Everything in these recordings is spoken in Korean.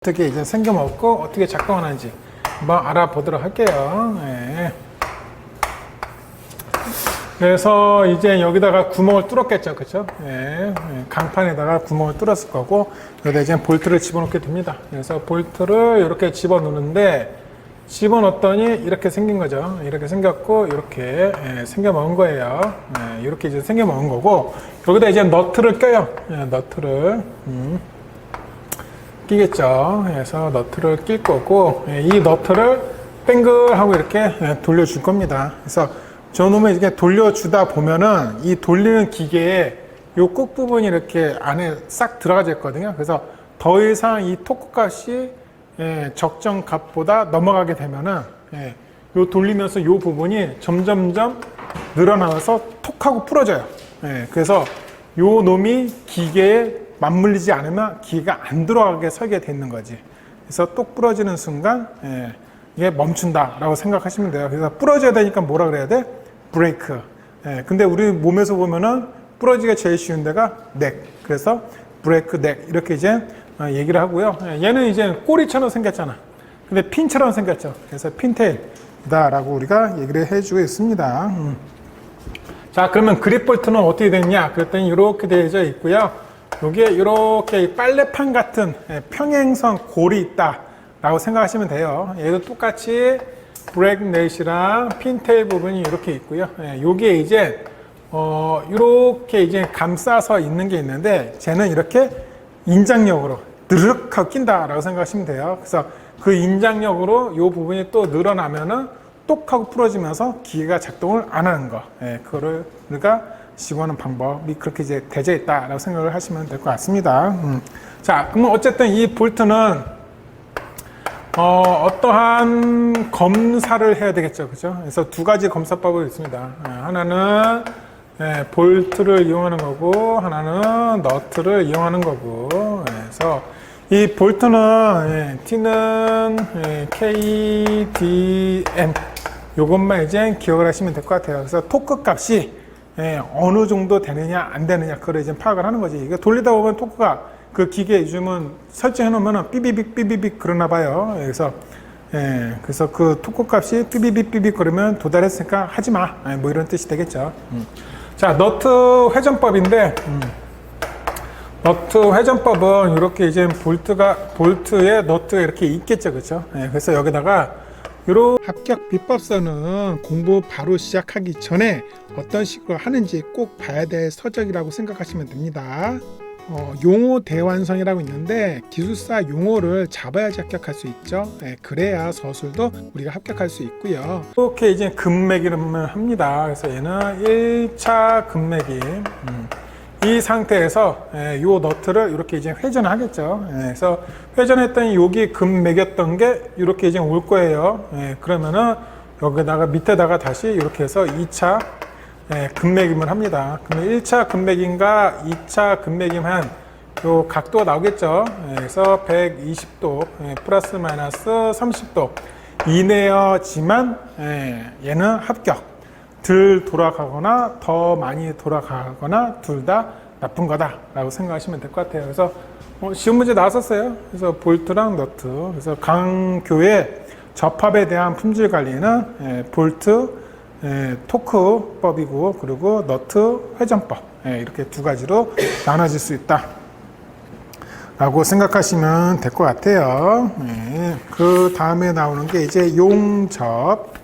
어떻게 이제 생겨 먹고 어떻게 작동하는지 한번 알아보도록 할게요. 예. 그래서 이제 여기다가 구멍을 뚫었겠죠, 그렇죠? 예, 예, 강판에다가 구멍을 뚫었을 거고 여기다 이제 볼트를 집어넣게 됩니다. 그래서 볼트를 이렇게 집어넣는데 집어넣었더니 이렇게 생긴 거죠. 이렇게 생겼고 이렇게 예, 생겨 먹은 거예요. 예, 이렇게 이제 생겨 먹은 거고 여기다 이제 너트를 껴요. 예, 너트를. 음. 끼겠죠. 그래서 너트를 낄 거고 예, 이 너트를 뱅글 하고 이렇게 예, 돌려줄 겁니다. 그래서 저놈을 이렇게 돌려주다 보면은 이 돌리는 기계에 요 끝 부분이 이렇게 안에 싹 들어가져 있거든요. 그래서 더 이상 이 토크 값이 예, 적정 값보다 넘어가게 되면은 예, 요 돌리면서 요 부분이 점점점 늘어나면서 톡하고 풀어져요. 예, 그래서 요 놈이 기계에 맞물리지 않으면 기계가 안 들어가게 설계 돼 있는 거지. 그래서 똑 부러지는 순간 예, 이게 멈춘다라고 생각하시면 돼요. 그래서 부러져야 되니까 뭐라 그래야 돼? 브레이크. 예, 근데 우리 몸에서 보면은 부러지기가 제일 쉬운 데가 넥. 그래서 브레이크 넥 이렇게 이제 어, 얘기를 하고요. 예, 얘는 이제 꼬리처럼 생겼잖아. 근데 핀처럼 생겼죠. 그래서 핀테일이다라고 우리가 얘기를 해주고 있습니다. 음. 자, 그러면 그립 볼트는 어떻게 됐냐? 그랬더니 이렇게 되어져 있고요. 여기에 이렇게 빨래판 같은 예, 평행선 골이 있다 라고 생각하시면 돼요. 얘도 똑같이 브레이크 넷이랑 핀테일 부분이 이렇게 있고요. 예, 여기에 이제 어, 이렇게 이제 감싸서 있는 게 있는데 쟤는 이렇게 인장력으로 드륵 하고 낀다라고 생각하시면 돼요. 그래서 그 인장력으로 이 부분이 또 늘어나면은 똑 하고 풀어지면서 기계가 작동을 안 하는 거. 예, 그거를 우리가 시구하는 방법이 그렇게 이제 되져 있다라고 생각을 하시면 될 것 같습니다. 음. 자, 그러면 어쨌든 이 볼트는 어, 어떠한 검사를 해야 되겠죠. 그죠? 그래서 두 가지 검사법이 있습니다. 예, 하나는 예, 볼트를 이용하는 거고, 하나는 너트를 이용하는 거고, 예, 그래서 이 볼트는, 예, T는 예, KDM, 요것만 이제 기억을 하시면 될 것 같아요. 그래서 토크 값이 예, 어느 정도 되느냐, 안 되느냐, 그걸 이제 파악을 하는 거지. 이거 돌리다 보면 토크가 그 기계 요즘은 설정해 놓으면 삐비빅 삐비빅 그러나 봐요. 그래서 예, 그래서 그 토크 값이 삐비빅 삐비빅 그러면 도달했으니까 하지 마. 예, 뭐 이런 뜻이 되겠죠. 음. 자, 너트 회전법인데 음. 너트 회전법은 이렇게 이제 볼트가 볼트에 너트가 이렇게 있겠죠, 그렇죠? 예, 그래서 여기다가 요런 합격 비법서는 공부 바로 시작하기 전에 어떤 식으로 하는지 꼭 봐야 될 서적이라고 생각하시면 됩니다. 어, 용어 대완성이라고 있는데 기술사 용어를 잡아야지 합격할 수 있죠. 네, 그래야 서술도 우리가 합격할 수 있고요. 이렇게 이제 금맥 이름을 합니다. 그래서 얘는 1차 금맥임. 음. 이 상태에서 예, 요 너트를 이렇게 이제 회전을 하겠죠. 예, 그래서 회전했더니 여기 금 매겼던 게 이렇게 이제 올 거예요. 예, 그러면은 여기다가 밑에다가 다시 이렇게 해서 2차 예, 금매김을 합니다. 그러면 1차 금매김과 2차 금매김한 요 각도가 나오겠죠. 예, 그래서 120도 예, 플러스 마이너스 30도 이내여지만 예, 얘는 합격. 덜 돌아가거나 더 많이 돌아가거나 둘 다 나쁜 거다라고 생각하시면 될 것 같아요. 그래서 어, 시험 문제 나왔었어요. 그래서 볼트랑 너트. 그래서 강교의 접합에 대한 품질 관리는 예, 볼트 예, 토크법이고 그리고 너트 회전법 예, 이렇게 두 가지로 나눠질 수 있다. 라고 생각하시면 될 것 같아요. 예, 그 다음에 나오는 게 이제 용접.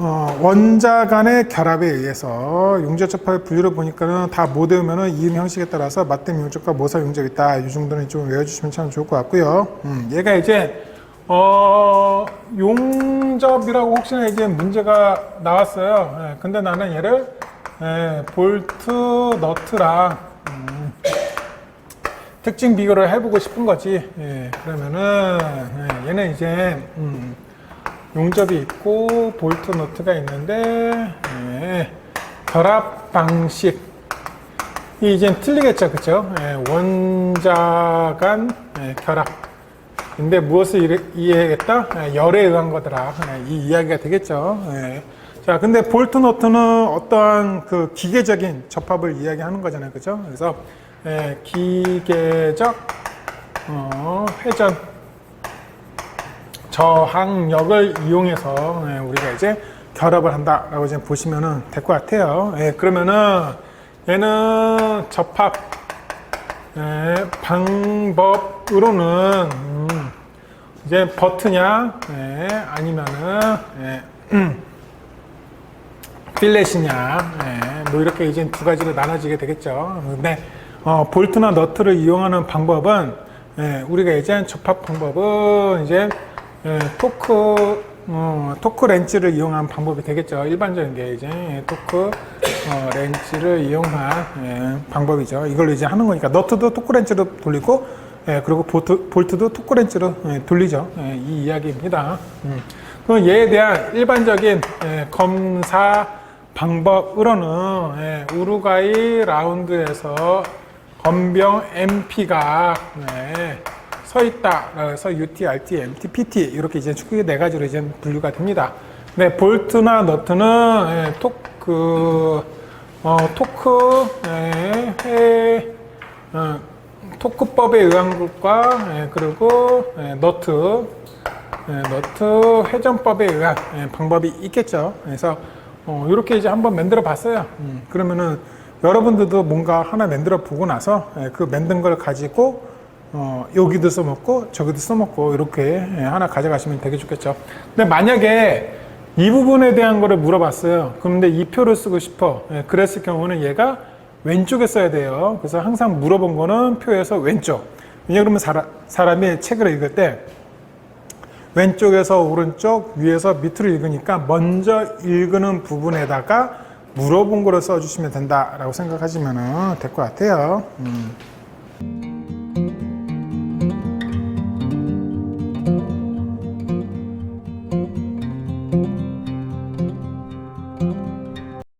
어, 원자 간의 결합에 의해서 용접 접합의 분류를 보니까는 다 못 외우면은 이음 형식에 따라서 맞댐 용접과 모사 용접이 있다. 이 정도는 좀 외워주시면 참 좋을 것 같고요. 음, 얘가 이제 어, 용접이라고 혹시나 이제 문제가 나왔어요. 예, 근데 나는 얘를 예, 볼트 너트랑 음, 특징 비교를 해보고 싶은 거지. 예, 그러면은 예, 얘는 이제 음, 용접이 있고 볼트 너트가 있는데 예, 결합 방식 이 이제 틀리겠죠, 그렇죠? 예, 원자 간 예, 결합. 근데 무엇을 이해- 이해하겠다? 예, 열에 의한 거더라. 예, 이 이야기가 되겠죠. 예. 자, 근데 볼트 너트는 어떠한 그 기계적인 접합을 이야기하는 거잖아요, 그렇죠? 그래서 예, 기계적 어, 회전 저항력을 이용해서 예, 우리가 이제 결합을 한다라고 이제 보시면은 될것 같아요. 예, 그러면은 얘는 접합 예, 방법으로는 음, 이제 버트냐 예, 아니면은 예, 음, 필렛이냐 예, 뭐 이렇게 이제 두 가지로 나눠지게 되겠죠. 근데 어, 볼트나 너트를 이용하는 방법은 예, 우리가 이제 접합 방법은 이제 예, 토크 어, 토크 렌치를 이용한 방법이 되겠죠. 일반적인 게 이제 예, 토크 어, 렌치를 이용한 예, 방법이죠. 이걸로 이제 하는 거니까 너트도 토크 렌치로 돌리고 예, 그리고 볼트, 볼트도 토크 렌치로 예, 돌리죠. 예, 이 이야기입니다. 음. 그럼 얘에 대한 일반적인 예, 검사 방법으로는 예, 우루과이 라운드에서 건병 MP가 네, 서 있다. 그래서 UT, RT, MT, PT 이렇게 이제 축구의 네 가지로 이제 분류가 됩니다. 네, 볼트나 너트는 예, 토크, 어, 토크, 예, 회, 어, 토크법에 의한 것과 예, 그리고 예, 너트, 예, 너트 회전법에 의한 예, 방법이 있겠죠. 그래서 어, 이렇게 이제 한번 만들어 봤어요. 음, 그러면은 여러분들도 뭔가 하나 만들어 보고 나서 예, 그 만든 걸 가지고 어, 여기도 써먹고 저기도 써먹고 이렇게 예, 하나 가져가시면 되게 좋겠죠. 근데 만약에 이 부분에 대한 거를 물어봤어요. 그런데 이 표를 쓰고 싶어. 예, 그랬을 경우는 얘가 왼쪽에 써야 돼요. 그래서 항상 물어본 거는 표에서 왼쪽. 왜냐 그러면 사람, 사람이 책을 읽을 때 왼쪽에서 오른쪽, 위에서 밑으로 읽으니까 먼저 읽는 부분에다가 물어본 거를 써주시면 된다라고 생각하시면 될 것 같아요. 음.